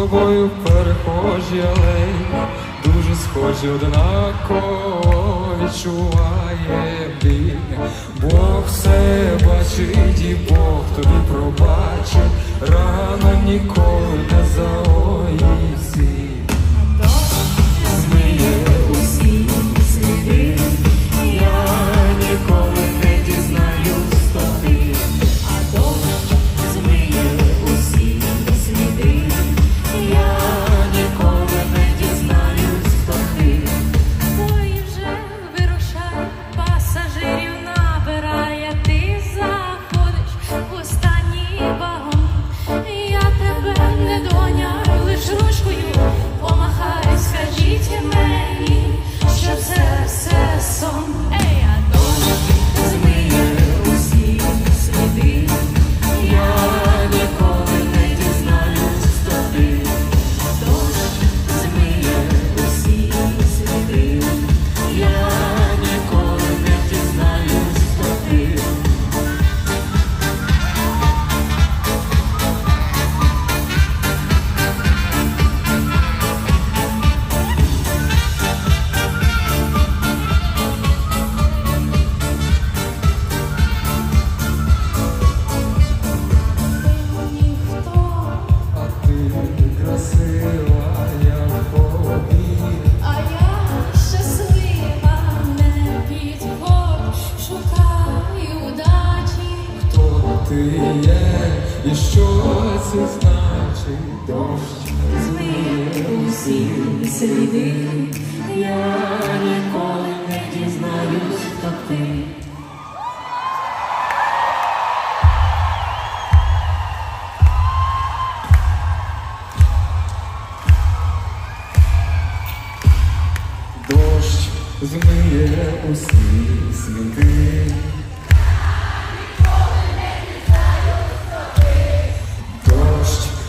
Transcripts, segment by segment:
тобою перехожі алеї, дуже схожі однаково відчуває біль. Бог все бачить і Бог тобі пробачить, рано ніколи не заохоче. є, і що це значить дощ. Змив усі сліди, я ніколи не дізнаюсь, хто ти. Дощ змиє усі сліди.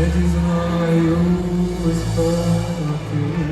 не дізнаю спати.